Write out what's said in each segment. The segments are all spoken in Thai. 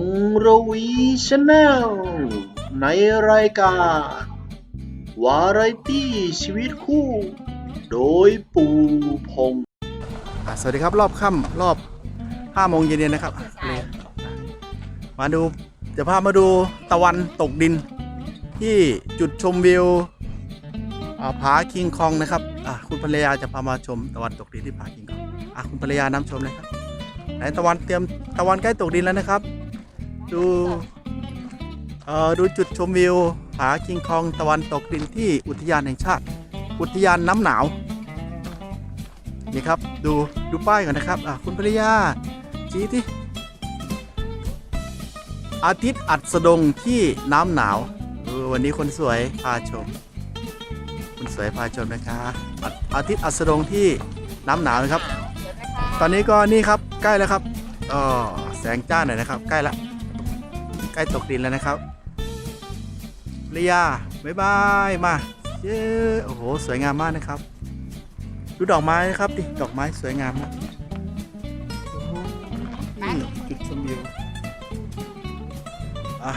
งระวีชาแนลในรายการ วาไรตี้ชีวิตคู่ โดยปูพงษ์อะสวัสดีครับรอบค่ำรอบ5โมงเย็นๆนะครับ มาดูจะพามาดูตะวันตกดิน ที่จุดชมวิวอ่าผาคิงคองนะครับอะคุณภรรยาจะพามาชมตะวันตกดินที่ผาคิงคองอะคุณภรรยานำชมเลยครับไหนตะวันเตรียมตะวันใกล้ตกดินแล้วนะครับ ดูเอ่อดูจุดชมวิวผาคิงคองตะวันตกดินที่อุทยานแห่งชาติ อุทยานน้ำหนาว นี่ครับดูดูป้ายก่อนนะครับอะคุณภรรยาชี้ที่อาทิตย์อัดสดงที่น้ำหนาววันนี้คนสวยพาชมคนสวยพาชมนะคะอาอาทิตย์อัดสดงที่น้ำหนาวนะครับ ตอนนี้ก็นี่ครับใกล้แล้วครับอ๋อแสงจ้าหน่อยนะครับ ใกล้และ ใกล้ตกดินแล้วนะครับภรรยบ๊ายบายมาเย้โอ้โหสวยงามมากนะครับ ดูดอกไม้นะครับดิดอกไม้สวยงามมากโอ้โหจุดชมวิวอะ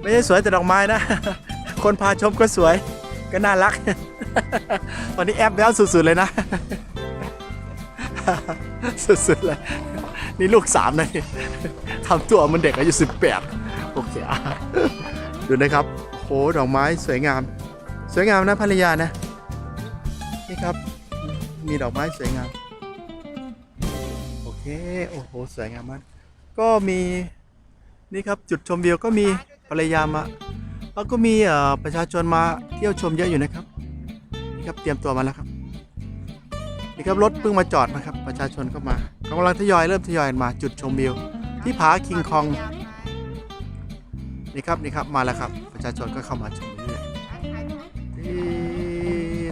ไม่ใช่สวยแต่ดอกไม้นะ คนพาชมก็สวยก็น่ารัก วันนี้แอปแล้วสุดๆเลยนะ สุดๆเลย นี่ลูกสามนะนี่ทำตัวมันเด็กอายุสิบแปด เคอะดูนะครับโอ้โหดอกไม้สวยงาม สวยงามนะภรรยานะ นี่ครับ มีดอกไม้สวยงาม โอเค โอ้โห สวยงามมาก ก็มี นี่ครับ จุดชมวิวก็มีภรรยามาแล้วก็มีประชาชนมาเที่ยวชมเยอะอยู่นะครับ นี่ครับ เตรียมตัวมาแล้วครับ นี่ครับ รถเพิ่งมาจอดนะครับ ประชาชนก็มากำลังทยอยเริ่มทยอยมาจุดชมวิวที่ผาคิงคอง นี่ครับนี่ครับมาแล้วครับ ประชาชนก็เข้ามาชมเรื่อยๆ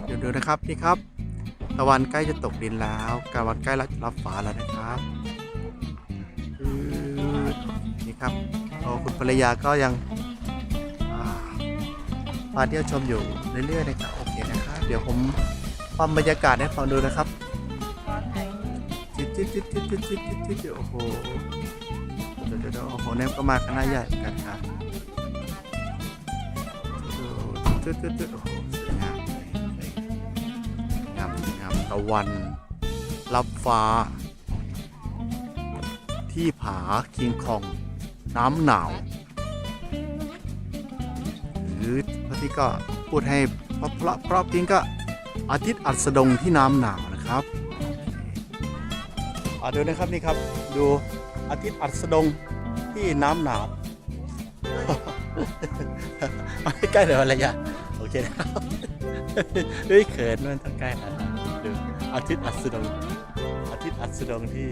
เดี๋ยวดูนะครับนี่ครับ ตะวันใกล้จะตกดินแล้วกางวันใกล้รับฟ้าแล้วนะครับนี่ครับโอ้คุณภรรยาก็ยังมาเที่ยวชมอยู่เรื่อยๆนะครับโอเคนะครับ เดี๋ยวผมความบรรยากาศให้ฟังดูนะครับจิ๊ดจิ๊ดจิ๊ดจิ๊ดจิ๊ดจิตจิตโอ้โหเดี๋ยวเดี๋ยวโอ้โหแนมก็มาคณาใหญ่กันครับ จิ๊ดจิ๊ดจิ๊ดโอ้โหสวยงามเลยสวยงามงามตะวัน รับฟ้า ที่ผาคิงคอง น้ำหนาวหรือพระที่ก็พูดให้พระพระพระจริงก็อาทิตย์อัสดงที่น้ำหนาวนะครับอ่าดูนะครับนี่ครับดูอาทิตย์อัสดงที่น้ำหนาวเอาให้ใกล้เลยภรรยาโอเคนะครับเฮ้ยเขินมันต้องใกล้แล้วนะดูอาทิตย์อัสดงอาทิตย์อัสดงที่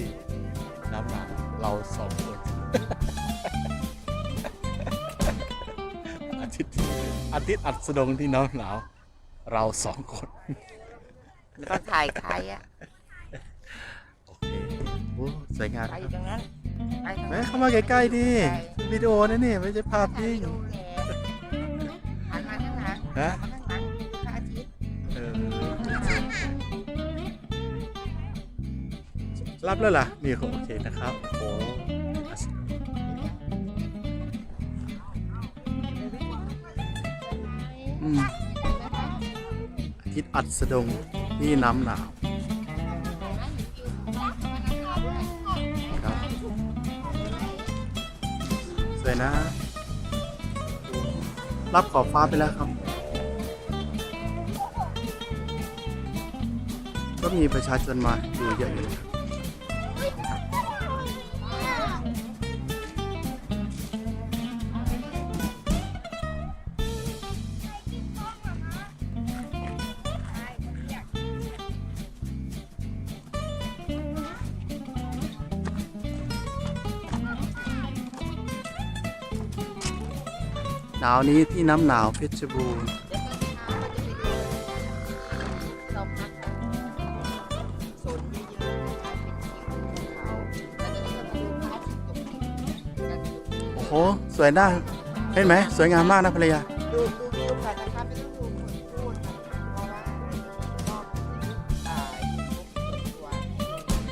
น้ำหนาวเราสองคนอาทิตย์อาทิตย์อัสดงที่น้ำหนาวเราสองคนแล้วก็ถ่ายใครอะโอเคโอ้สวยงามใครอยู่ตรงนั้นไปทางแม่นั้นเข้ามาใกล้ๆดิวิดีโอนะนี่ไม่ใช่ภาพนิ่งดูแลหันมาข้างหลัง ฮะหันมาข้างหลังพระอาทิตย์เออรับแล้วล่ะมีโอเคนะครับโอ้อัสอืมอาทิตย์อัสดงที่น้ำหนาวครับสวยนะ รับขอบฟ้าไปแล้วครับ ก็มีประชาชนมาดูเยอะอยู่นะครับหนาวนี้ที่น้ำหนาวเพชรบูรณ์ โอ้สวยน่าเห็นไหมสวยงามมากนะภรรยาดูดูวิวก่อนนะคะไม่ต้องดูคนพูดค่ะเพราะว่าก็อ่ายูตัวให้ดูนะคะ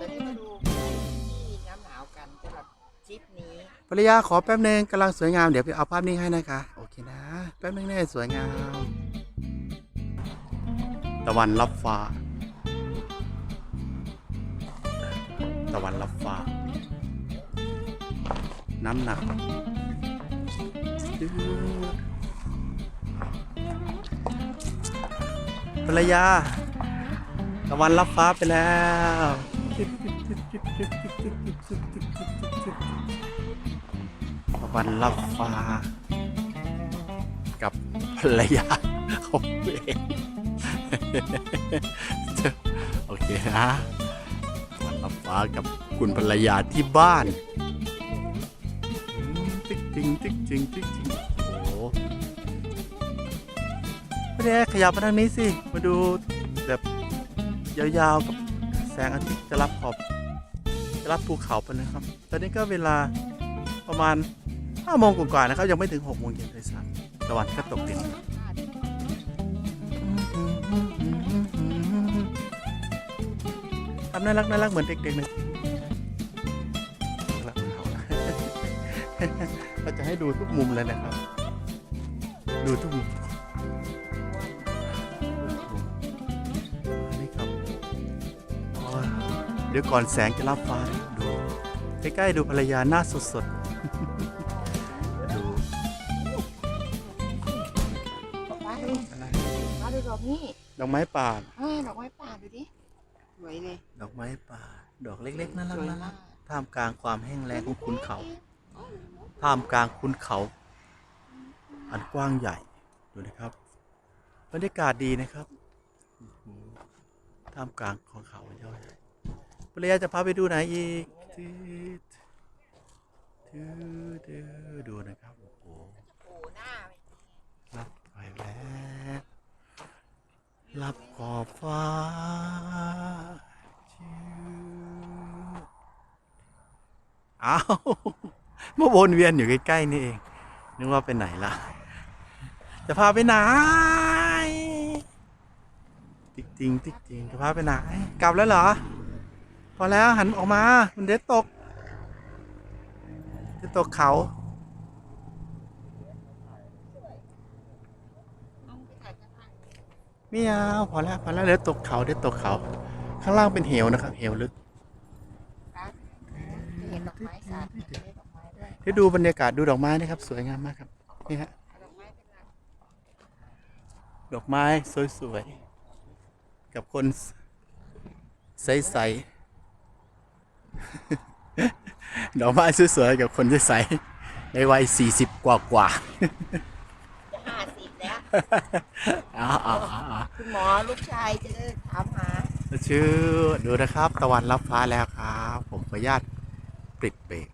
ตอนนี้มาดูที่น้ำหนาวกันสำหรับทริปนี้ ภรรยาขอแป๊บนึงกำลังสวยงามเดี๋ยวไปเอาภาพนิ่งให้นะคะโอเคนะแป๊บนึงแน่สวยงามตะวันรับฟ้า ตะวันรับฟ้า น้ำหนักภรรยาตะวันรับฟ้าไปแล้วตะวันรับฟ้า กับภรรยาของตัวเองโอเคนะตะวันรับฟ้ากับคุณภรรยาที่บ้าน มติ๊กจริงติ๊กจริงติ๊กจริงโอ้โหไม่ได้ขยับมาทางนี้สิ มาดูแบบยาวๆกับแสงอาทิตย์จะรับขอบจะรับภูเขาไปนะครับ ตอนนี้ก็เวลาประมาณ5โมงกว่าๆนะครับ ยังไม่ถึง6โมงเย็นเลยซ้ำตะวันก็ตกดินทำน่ารักน่ารักเหมือนเด็กๆเลย เราจะให้ดูทุกมุมเลยนะครับ ดูทุกมุมนี่ครับโอ้ยเดี๋ยวก่อนแสงจะรับฟ้านะดูใกล้ๆดูภรรยาหน้าสดๆดูป้าดูอะไรป้าดูดอกนี้ดอกไม้ป่าเฮ้ยดอกไม้ป่าดูดิสวยเลย ดอกไม้ป่า ดอกเล็กๆน่ารัสกวยน่ารัมากกท่ามกลางความแห้งแล้งของคุณเขา ท่ามกลางคุณเขา อันกว้างใหญ่ดูนะครับบรรยากาศดีนะครับท่ามกลางของเขายอดใหญ่ภรรยาจะพาไปดูไหนอีกทืดทืดทืดดูนะครับโอ้โหลับไปแล้วรับขอบฟ้าชิวอ้าว มาวนเวียนอยู่ใกล้ๆนี่เอง นึกว่าไปไหนล่ะ จะพาไปไหน ติ๊กจริงติ๊กจริงจะพาไปไหน กลับแล้วเหรอ พอแล้วหันออกมา มันเด็ดตกเด็ดตกเขาไม่เอาพอแล้วพอแล้วเดี๋ยวตกเขาเดี๋ยวตกเขา ข้างล่างเป็นเหวนะครับ เหวลึกเห็นดอกไม้สาด ด้ดอกไม้ด้วยเดี๋ยวดูบรรยากาศดูดอกไม้นะครับ สวยงามมากครับนี่ฮะเอาดอกไม้เป็นหลักดอกไม้สวยๆ กับคนใสๆ ดอกไม้สวยๆ กับคนใสๆ ในวัยสี่สิบกว่ากว่าจะห้าสิบแล้วๆอ้าวอ้าวอ้าวคุณหมอลูกชายจะได้ถามหาชื่อดูนะครับ ตะวันรับฟ้าแล้วครับ ผมขออนุญาตปิดเบรก